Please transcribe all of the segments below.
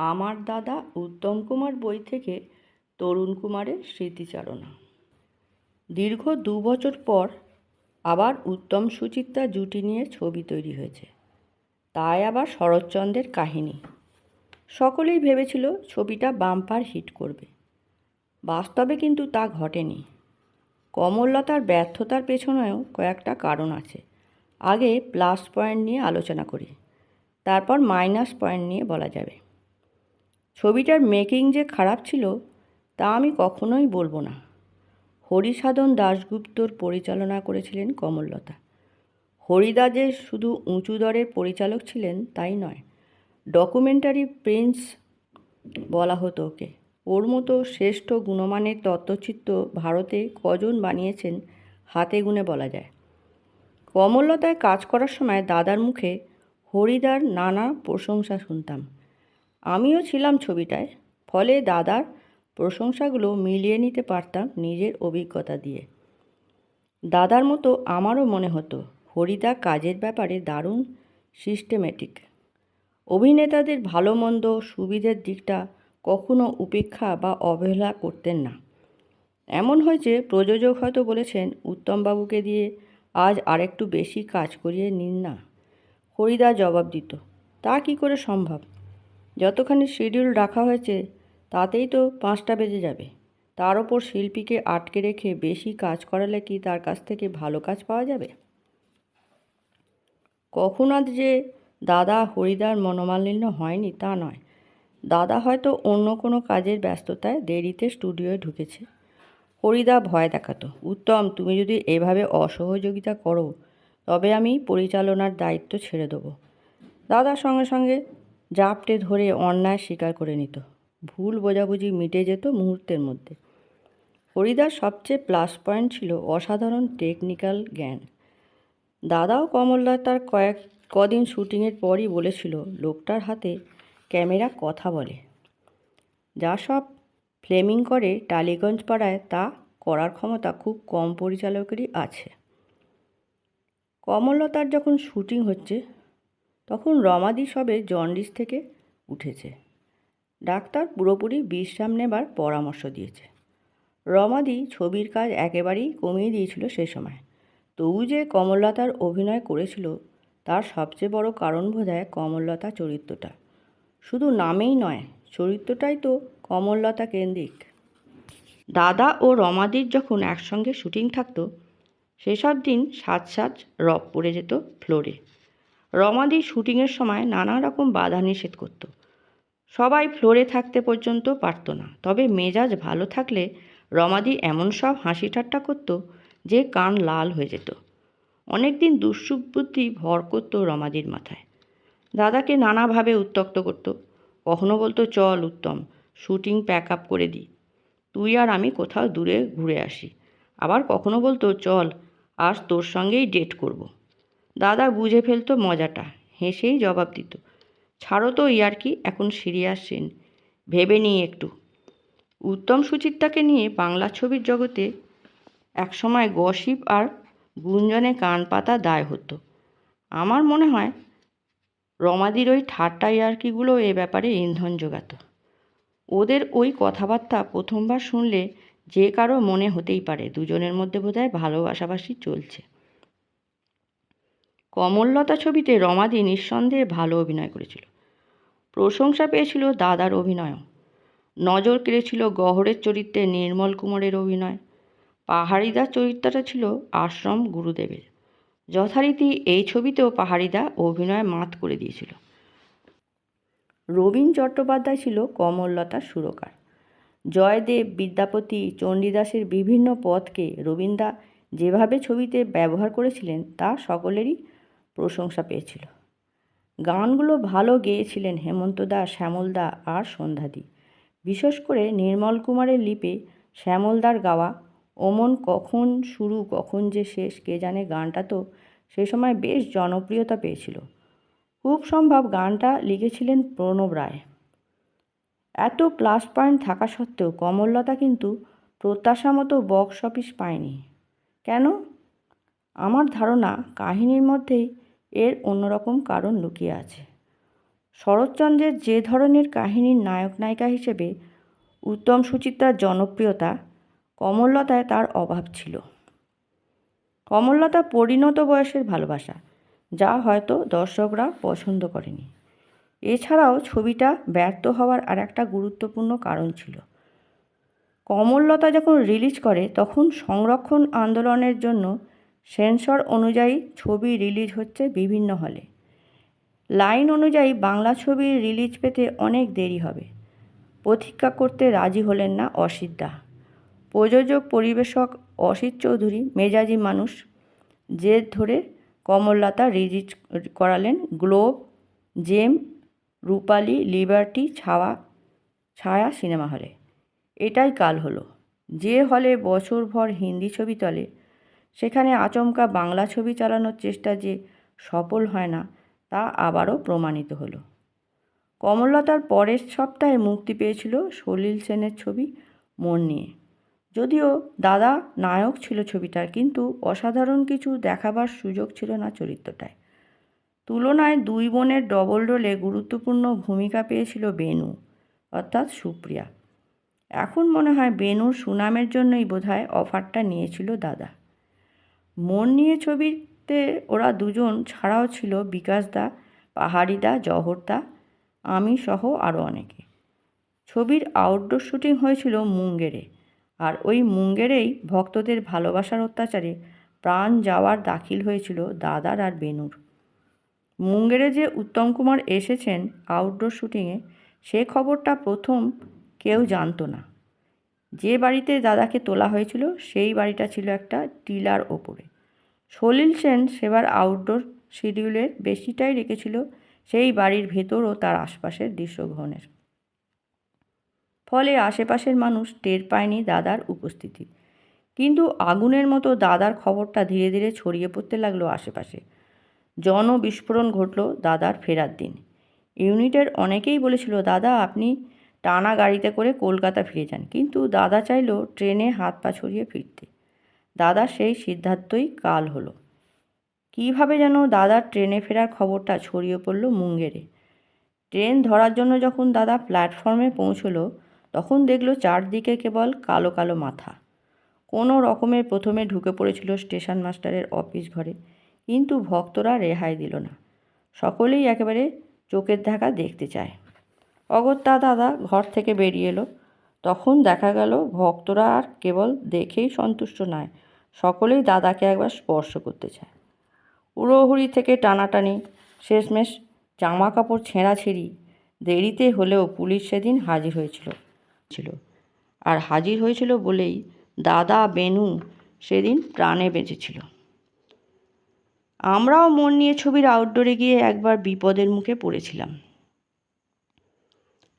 আমার দাদা উত্তম কুমার বই থেকে তরুণ কুমারের স্মৃতিচারণা। দীর্ঘ দু বছর পর আবার উত্তম সুচিত্রা জুটি নিয়ে ছবি তৈরি হয়েছে। তাই আবার শরৎচন্দ্রের কাহিনী। সকলেই ভেবেছিল ছবিটা বাম্পার হিট করবে। বাস্তবে কিন্তু তা ঘটেনি। কমললতার ব্যর্থতার পেছনেও কয়েকটা কারণ আছে। আগে প্লাস পয়েন্ট নিয়ে আলোচনা করি, তারপর মাইনাস পয়েন্ট নিয়ে বলা যাবে। ছবিটার মেকিং যে খারাপ ছিল, তা আমি কখনোই বলব না। হরিসাধন দাশগুপ্তর পরিচালনা করেছিলেন কমললতা। হরিদা যে শুধু উঁচু দরের পরিচালক ছিলেন, তাই নয়। ডকুমেন্টারি প্রিন্স বলা হতো ওকে। ওর মতো শ্রেষ্ঠ গুণমানের তত্ত্বচিত্র ভারতে কজন বানিয়েছেন, হাতে গুনে বলা যায়। কমললতায় কাজ করার সময় দাদার মুখে হরিদার নানা প্রশংসা শুনতাম। আমিও ছিলাম ছবিটায়। ফলে দাদার প্রশংসাগুলো মিলিয়ে নিতে পারতাম নিজের অভিজ্ঞতা দিয়ে। দাদার মতো আমারও মনে হতো, হরিদা কাজের ব্যাপারে দারুণ সিস্টেমেটিক অভিনেতাদের ভালো, মন্দ, সুবিধের দিকটা কখনো উপেক্ষা বা অবহেলা করতেন না। এমন হয়েছে প্রযোজক হয়তো বলেছেন, উত্তমবাবুকে দিয়ে আজ আরেকটু বেশি কাজ করিয়ে নিন না। হরিদা জবাব দিত, তা কি করে সম্ভব? যতখানি শিডিউল রাখা হয়েছে, তাতেই তো পাঁচটা বেজে যাবে। তার ওপর শিল্পীকে আটকে রেখে বেশি কাজ করালে কি তার কাছ থেকে ভালো কাজ পাওয়া যাবে? কখন আজ যে দাদা হরিদার মনোমালিন্য হয়নি তা নয়। দাদা হয়তো অন্য কোনো কাজের ব্যস্ততায় দেরিতে স্টুডিওয়ে ঢুকেছে। হরিদা ভয় দেখাতো। উত্তম, তুমি যদি এভাবে অসহযোগিতা করো, তবে আমি পরিচালনার দায়িত্ব ছেড়ে দেবো। দাদার সঙ্গে সঙ্গে জাপটে ধরে অন্যায় স্বীকার করে নিত। ভুল বোঝাবুঝি মিটে যেত মুহূর্তের মধ্যে। হরিদার সবচেয়ে প্লাস পয়েন্ট ছিল অসাধারণ টেকনিক্যাল জ্ঞান। দাদাও কমললতার কয়েক কদিন শুটিংয়ের পরই বলেছিল, লোকটার হাতে ক্যামেরা কথা বলে। যা সব ফ্লেমিং করে টালিগঞ্জ পাড়ায়, তা করার ক্ষমতা খুব কম পরিচালকেরই আছে। কমললতার যখন শুটিং হচ্ছে তখন রমাদি সবে জন্ডিস থেকে উঠেছে। ডাক্তার পুরোপুরি বিশ্রাম নেবার পরামর্শ দিয়েছে। রমাদি ছবির কাজ একেবারেই কমিয়ে দিয়েছিল সে সময়। তবু যে কমললতার অভিনয় করেছিল, তার সবচেয়ে বড় কারণ বোধহয় কমললতা চরিত্রটা। শুধু নামেই নয়, চরিত্রটাই তো কমললতা কেন্দ্রিক। দাদা ও রমাদির যখন একসঙ্গে শুটিং থাকতো, সেসব দিন সাজ সাজ রব পড়ে যেত ফ্লোরে। রমাদি শুটিংয়ের সময় নানা রকম বাধা নিষেধ করতো। সবাই ফ্লোরে থাকতে পর্যন্ত পারত না। তবে মেজাজ ভালো থাকলে রমাদি এমন সব হাসি ঠাট্টা করতো যে কান লাল হয়ে যেত। অনেক দিন দুঃসুবুদ্ধি ভর করতো রমাদির মাথায়। দাদাকে নানাভাবে উত্তক্ত করত। কখনো বলতো, চল, উত্তম, শুটিং প্যাক আপ করে দিই। তুই আর আমি কোথাও দূরে ঘুরে আসি। আবার কখনো বলতো, চল, আজ তোর সঙ্গেই ডেট করব। দাদা বুঝে ফেলতো মজাটা। হেসেই জবাব দিত। ছাড়ো তো ইয়ার্কি, এখন সিরিয়াস সিন। ভেবে নিই একটু। উত্তম সুচিত্রাকে নিয়ে বাংলা ছবির জগতে একসময় গসিপ আর গুঞ্জনে কান পাতা দায় হতো। আমার মনে হয় রমাদির ওই ঠাট্টা ইয়ার্কিগুলো এ ব্যাপারে ইন্ধন যোগাতো ওদের ওই কথাবার্তা প্রথমবার শুনলে যে কারও মনে হতেই পারে, দুজনের মধ্যে বোধহয় ভালোবাসাবাসি চলছে। কমললতা ছবিতে রমাদি নিঃসন্দেহে ভালো অভিনয় করেছিল। প্রশংসা পেয়েছিল দাদার অভিনয়ও। নজর কেড়েছিল গহরের চরিত্রে নির্মল কুমারের অভিনয়। পাহাড়িদার চরিত্রটা ছিল আশ্রম গুরুদেবের। যথারীতি এই ছবিতেও পাহাড়িদা অভিনয় মাত করে দিয়েছিল। রবীন চট্টোপাধ্যায় ছিল কমললতার সুরকার। জয়দেব, বিদ্যাপতি, চণ্ডীদাসের বিভিন্ন পথকে রবীন্দা যেভাবে ছবিতে ব্যবহার করেছিলেন তা সকলেরই প্রশংসা পেয়েছিল। গানগুলো ভালো গেয়েছিলেন হেমন্তদা শ্যামলদা আর সন্ধ্যাদি বিশেষ করে নির্মল কুমারের লিপে শ্যামলদার গাওয়া, ওমন কখন শুরু, কখন যে শেষ, কে জানে গানটা তো সে সময় বেশ জনপ্রিয়তা পেয়েছিল। খুব সম্ভব গানটা লিখেছিলেন প্রণব রায়। এত প্লাস পয়েন্ট থাকা সত্ত্বেও কমললতা কিন্তু প্রত্যাশা মতো বক্স অফিস পায়নি। কেন? আমার ধারণা কাহিনীর মধ্যেই এর অন্যরকম কারণ লুকিয়ে আছে। শরৎচন্দ্রের যে ধরনের কাহিনীর নায়ক নায়িকা হিসেবে উত্তম সুচিত্রার জনপ্রিয়তা কমললতায় তার অভাব ছিল। কমললতা পরিণত বয়সের ভালোবাসা, যা হয়তো দর্শকরা পছন্দ করেনি। এছাড়াও ছবিটা ব্যর্থ হওয়ার আর একটা গুরুত্বপূর্ণ কারণ ছিল। কমললতা যখন রিলিজ করে, তখন সংরক্ষণ আন্দোলনের জন্য সেন্সর অনুযায়ী ছবি রিলিজ হচ্ছে বিভিন্ন হলে। লাইন অনুযায়ী বাংলা ছবির রিলিজ পেতে অনেক দেরি হবে। প্রতীক্ষা করতে রাজি হলেন না অসিত দা। প্রযোজক পরিবেশক অসিত চৌধুরী, মেজাজি মানুষ, জেদ ধরে কমললতা রিলিজ করালেন Globe, Gem, Rupali, Liberty, Chhaya, Chhaya cinema হলে। এটাই কাল হলো। যে হলে বছরভর হিন্দি ছবি চলে সেখানে আচমকা বাংলা ছবি চালানোর চেষ্টা যে সফল হয় না, তা আবারও প্রমাণিত হলো। কমললতার পরের সপ্তাহে মুক্তি পেয়েছিল সলিল সেনের ছবি মন নিয়ে। যদিও দাদা নায়ক ছিল ছবিটার, কিন্তু অসাধারণ কিছু দেখাবার সুযোগ ছিল না চরিত্রটায়। তুলনায় দুই বোনের ডবল রোলে গুরুত্বপূর্ণ ভূমিকা পেয়েছিল বেনু, অর্থাৎ সুপ্রিয়া। এখন মনে হয় বেনুর সুনামের জন্যই বোধহয় অফারটা নিয়েছিল দাদা। মন নিয়ে ছবিতে ওরা দুজন ছাড়াও ছিল বিকাশ বিকাশদা, পাহাড়িদা, জহরদা আমি সহ আরও অনেকে। ছবির আউটডোর শুটিং হয়েছিল মুঙ্গেরে আর ওই মুঙ্গেরেই ভক্তদের ভালোবাসার অত্যাচারে প্রাণ যাওয়ার দাখিল হয়েছিল দাদার আর বেনুর। মুঙ্গেরে যে উত্তম কুমার এসেছেন আউটডোর শুটিংয়ে, সে খবরটা প্রথম কেউ জানতো না। যে বাড়িতে দাদাকে তোলা হয়েছিল, সেই বাড়িটা ছিল একটা টিলার ওপরে। সলিল সেন সেবার আউটডোর শিডিউলের বেশিটাই রেখেছিল সেই বাড়ির ভেতর ও তার আশপাশের দৃশ্যগ্রহণের। ফলে আশেপাশের মানুষ টের পায়নি দাদার উপস্থিতি। কিন্তু আগুনের মতো দাদার খবরটা ধীরে ধীরে ছড়িয়ে পড়তে লাগল আশেপাশে। জন বিস্ফোরণ ঘটল দাদার ফেরার দিন। ইউনিটের অনেকেই বলেছিল, দাদা, আপনি টানা গাড়িতে করে কলকাতা ফিরে যান। কিন্তু দাদা চাইলো ট্রেনে হাত পা ছড়িয়ে ফিরতে। দাদা সেই সিদ্ধান্তই কাল হলো। কীভাবে যেন দাদার ট্রেনে ফেরার খবরটা ছড়িয়ে পড়ল মুঙ্গেরে। ট্রেন ধরার জন্য যখন দাদা প্ল্যাটফর্মে পৌঁছলো, তখন দেখল চারদিকে কেবল কালো কালো মাথা। কোনো রকমের প্রথমে ঢুকে পড়েছিল স্টেশন মাস্টারের অফিস ঘরে, কিন্তু ভক্তরা রেহাই দিল না। সকলেই একেবারে চোখের দেখা দেখতে চায়। অগত্যা দাদা ঘর থেকে বেরিয়ে এলো। তখন দেখা গেল, ভক্তরা আর কেবল দেখেই সন্তুষ্ট নয়, সকলেই দাদাকে একবার স্পর্শ করতে চায়। উড়োহুড়ি থেকে টানাটানি, শেষমেশ জামা কাপড় ছেঁড়াছিঁড়ি দেরিতে হলেও পুলিশ সেদিন হাজির হয়েছিল, ছিল। আর হাজির হয়েছিল বলেই দাদা বেনু সেদিন প্রাণে বেঁচেছিল। আমরাও মন নিয়ে ছবির আউটডোরে গিয়ে একবার বিপদের মুখে পড়েছিলাম।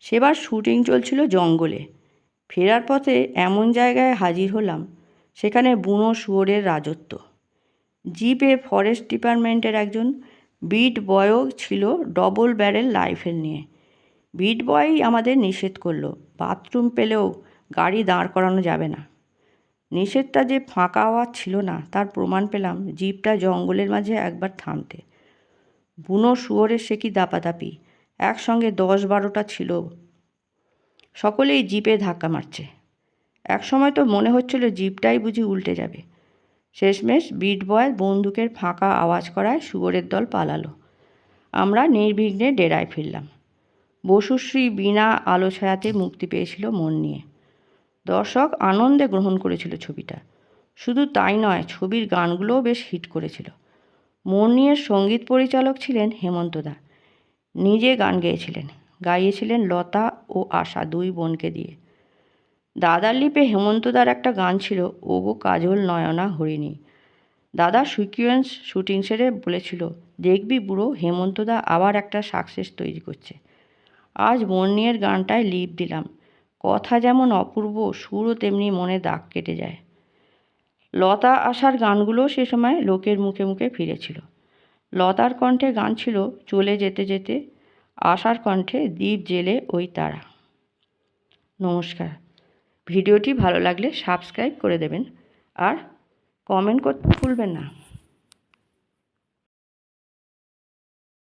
সেবার শুটিং চলছিল জঙ্গলে। ফেরার পথে এমন জায়গায় হাজির হলাম, সেখানে বুনো শুয়োরের রাজত্ব। জিপে ফরেস্ট ডিপার্টমেন্টের একজন বিট বয়ও ছিল ডবল ব্যারেল রাইফেল নিয়ে। বিট বয়ই আমাদের নিষেধ করল, বাথরুম পেলেও গাড়ি দাঁড় করানো যাবে না। নিষেধটা যে ফাঁকা আওয়াজ ছিল না, তার প্রমাণ পেলাম জিপটা জঙ্গলের মাঝে একবার থামতে। বুনো শুয়োরের সে কি দাপাদাপি? একসঙ্গে দশ বারোটা ছিল। সকলেই জিপে ধাক্কা মারছে। এক সময় তো মনে হচ্ছিল জিপটাই বুঝি উল্টে যাবে। শেষমেশ বিট বয় বন্দুকের ফাঁকা আওয়াজ করায় শুয়োরের দল পালালো। আমরা নির্বিঘ্নে ডেরায় ফিরলাম। বসুশ্রী বিনা আলো ছায়াতে মুক্তি পেয়েছিল মন নিয়ে। দর্শক আনন্দে গ্রহণ করেছিল ছবিটা। শুধু তাই নয়, ছবির গানগুলোও বেশ হিট করেছিল। মন নিয়ে সংগীত পরিচালক ছিলেন হেমন্ত দা। নিজে গান গেয়েছিলেন। গাইয়েছিলেন লতা ও আশা দুই বোনকে দিয়ে। দাদার লিপে হেমন্তদার একটা গান ছিল, ওগো কাজল নয়না হরিণী। দাদা সিকুয়েন্স শুটিং সেরে বলেছিল, দেখবি বুড়ো, হেমন্তদা আবার একটা সাকসেস তৈরি করছে। আজ বন্যের গানটায় লিপ দিলাম। কথা যেমন অপূর্ব, সুরও তেমনি মনে দাগ কেটে যায়। লতা আশার গানগুলো সে সময় লোকের মুখে মুখে ফিরেছিল। লতার কণ্ঠে গান ছিল চলে যেতে যেতে, আশার কণ্ঠে দ্বীপ জেলে ওই তারা। নমস্কার। ভিডিওটি ভালো লাগলে সাবস্ক্রাইব করে দেবেন আর কমেন্ট করতে ভুলবেন না।